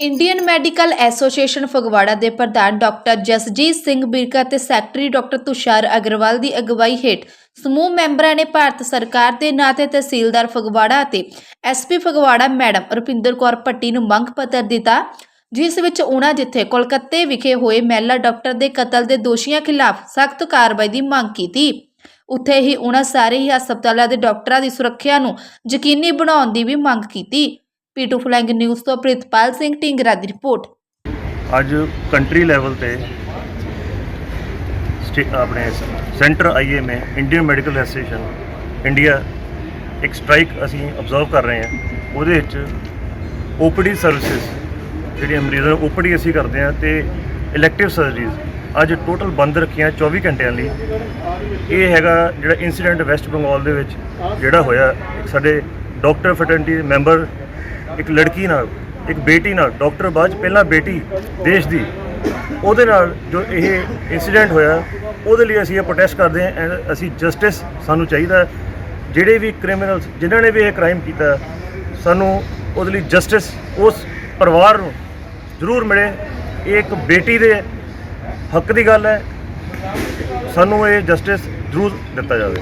Indian Medical association Phagwara ਦੇ ਪ੍ਰਧਾਨ doctor Jasjit Singh Birka ਤੇ ਸੈਕਟਰੀ ਡਾਕਟਰ ਤੁਸ਼ਾਰ ਅਗਰਵਾਲ ਦੀ ਅਗਵਾਈ ਹੇਠ ਸਮੂਹ ਮੈਂਬਰਾਂ ਨੇ ਭਾਰਤ ਸਰਕਾਰ ਦੇ ਨਾਂ ਤੇ ਤਹਿਸੀਲਦਾਰ ਫਗਵਾੜਾ ਅਤੇ ਐਸਪੀ ਫਗਵਾੜਾ ਮੈਡਮ ਰੁਪਿੰਦਰ ਕੌਰ ਭੱਟੀ ਨੂੰ ਮੰਗ ਪੱਤਰ ਦਿੱਤਾ, ਜਿਸ ਵਿੱਚ ਉਹਨਾਂ ਜਿੱਥੇ ਕੋਲਕਾਤੇ ਵਿਖੇ ਹੋਏ ਮਹਿਲਾ ਡਾਕਟਰ ਦੇ ਕਤਲ ਦੇ ਦੋਸ਼ੀਆਂ ਖਿਲਾਫ ਸਖਤ ਕਾਰਵਾਈ ਦੀ ਮੰਗ ਕੀਤੀ। ਉੱਥੇ ਹੀ ਉਹਨਾਂ ਸਾਰੇ ਹੀ ਹਸਪਤਾਲਾਂ ਦੇ ਡਾਕਟਰਾਂ ਦੀ ਸੁਰੱਖਿਆ ਨੂੰ ਯਕੀਨੀ ਬਣਾਉਣ ਦੀ ਵੀ ਮੰਗ ਕੀਤੀ। ਪੀਟੂ ਫਲੈਂਗ ਨਿਊਜ਼ ਤੋਂ ਪ੍ਰਿਤਪਾਲ ਸਿੰਘ ਢਿੰਗਰਾ ਦੀ ਰਿਪੋਰਟ। ਅੱਜ ਕੰਟਰੀ ਲੈਵਲ ਤੇ ਸਟੇ- ਆਪਣੇ centre IMA Indian Medical Association India ਇੱਕ ਸਟ੍ਰਾਈਕ ਅਸੀਂ ਅਬਜ਼ਰਵ ਕਰ ਰਹੇ ਹਾਂ। ਉਹਦੇ ਵਿੱਚ ਓਪੀਡੀ ਸਰਵਿਸਿਜ਼ ਜਿਹੜੀਆਂ ਮਰੀਜ਼ਾਂ ਨੂੰ ਓਪੀਡੀ ਅਸੀਂ ਕਰਦੇ ਹਾਂ ਤੇ ਇਲੈਕਟਿਵ ਸਰਜਰੀਜ਼ ਅੱਜ ਟੋਟਲ ਬੰਦ ਰੱਖੀਆਂ 24 ਘੰਟਿਆਂ ਲਈ। ਇਹ ਹੈਗਾ ਜਿਹੜਾ ਇਨਸੀਡੈਂਟ ਵੈਸਟ ਬੰਗਾਲ ਦੇ ਵਿੱਚ ਜਿਹੜਾ ਹੋਇਆ। ਸਾਡੇ ਡਾਕਟਰ ਫੈਟਰਨਿਟੀ ਮੈਂਬਰ ਇੱਕ ਲੜਕੀ ਨਾਲ, ਇੱਕ ਬੇਟੀ ਨਾਲ, ਡਾਕਟਰ ਬਾਅਦ 'ਚ ਪਹਿਲਾਂ ਬੇਟੀ ਦੇਸ਼ ਦੀ, ਉਹਦੇ ਨਾਲ ਜੋ ਇਹ ਇਨਸੀਡੈਂਟ ਹੋਇਆ, ਉਹਦੇ ਲਈ ਅਸੀਂ ਇਹ ਪ੍ਰੋਟੈਸਟ ਕਰਦੇ ਹਾਂ ਐਂਡ ਅਸੀਂ ਜਸਟਿਸ ਸਾਨੂੰ ਚਾਹੀਦਾ ਜਿਹੜੇ ਵੀ ਕ੍ਰਿਮੀਨਲਸ ਜਿਨ੍ਹਾਂ ਨੇ ਵੀ ਇਹ ਕ੍ਰਾਈਮ ਕੀਤਾ, ਸਾਨੂੰ ਉਹਦੇ ਲਈ ਜਸਟਿਸ ਉਸ ਪਰਿਵਾਰ ਨੂੰ ਜ਼ਰੂਰ ਮਿਲੇ। ਇਹ ਇੱਕ ਬੇਟੀ ਦੇ ਹੱਕ ਦੀ ਗੱਲ ਹੈ। ਸਾਨੂੰ ਇਹ ਜਸਟਿਸ ਜ਼ਰੂਰ ਦਿੱਤਾ ਜਾਵੇ।